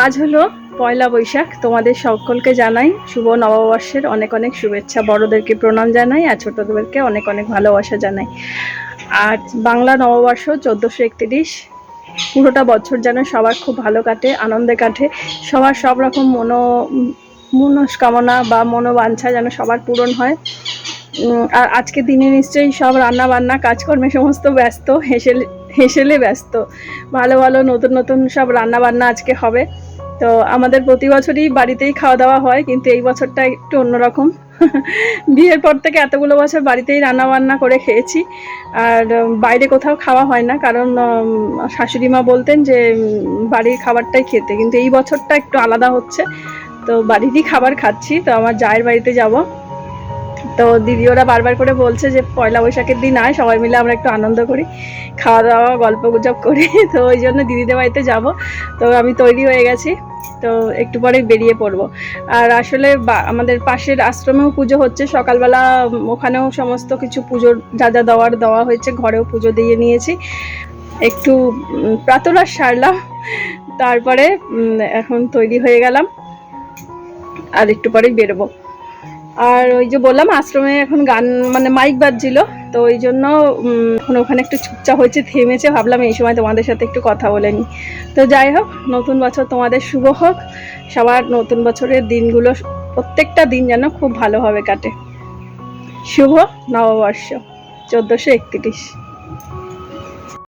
আজ হলো পয়লা বৈশাখ। তোমাদের সকলকে জানাই শুভ নববর্ষের অনেক অনেক শুভেচ্ছা। বড়দেরকে প্রণাম জানাই আর ছোটদেরকে অনেক অনেক ভালোবাসা জানাই। আর বাংলা নববর্ষ চোদ্দোশো একত্রিশ, পুরোটা বছর যেন সবার খুব ভালো কাটে, আনন্দে কাটে। সবার সব রকম মনো, মনস্কামনা বা মনোবাঞ্ছা যেন সবার পূরণ হয়। আর আজকে দিনে নিশ্চয়ই সব রান্না বান্না কাজকর্মে সমস্ত ব্যস্ত হেসেলে হেসেলে ব্যস্ত। ভালো ভালো, নতুন নতুন সব রান্না বান্না আজকে হবে। তো আমাদের প্রতি বছরই বাড়িতেই খাওয়া দাওয়া হয়, কিন্তু এই বছরটা একটু অন্যরকম। বিয়ের পর থেকে এতগুলো বছর বাড়িতেই রান্না বান্না করে খেয়েছি। আর বাইরে কোথাও খাওয়া হয় না, কারণ শাশুড়ি মা বলতেন যে বাড়ির খাবারটাই খেতে। কিন্তু এই বছরটা একটু আলাদা হচ্ছে। তো বাড়িরই খাবার খাচ্ছি। তো আমার জায়ের বাড়িতে যাব। তো দিদি ওরা বারবার করে বলছে যে পয়লা বৈশাখের দিন আয়, সবাই মিলে আমরা একটু আনন্দ করি খাওয়া দাওয়া গল্প গুজব করি। তো ওই জন্য দিদিদের বাড়িতে যাব। তো আমি তৈরি হয়ে গেছি। তো একটু পরে বেরিয়ে পড়ব। আর আসলে আমাদের পাশের আশ্রমেও পুজো হচ্ছে। সকালবেলা ওখানেও সমস্ত কিছু পুজোর যা যা দেওয়ার দেওয়া হয়েছে, ঘরেও পুজো দিয়ে নিয়েছি। একটু প্রাতরাস সারলাম। তারপরে এখন তৈরি হয়ে গেলাম। আর একটু পরেই বেরোবো। আর ওই যে বললাম, আশ্রমে এখন গান মানে মাইক বাজছিল, তো ওই জন্য এখন ওখানে একটু চুপচাপ হয়েছে, থেমেছে, ভাবলাম এই সময় তোমাদের সাথে একটু কথা বলে নিই। তো যাই হোক, নতুন বছর তোমাদের শুভ হোক, সবার নতুন বছরের দিনগুলো প্রত্যেকটা দিন যেন খুব ভালোভাবে কাটে। শুভ নববর্ষ, চোদ্দোশো একত্রিশ।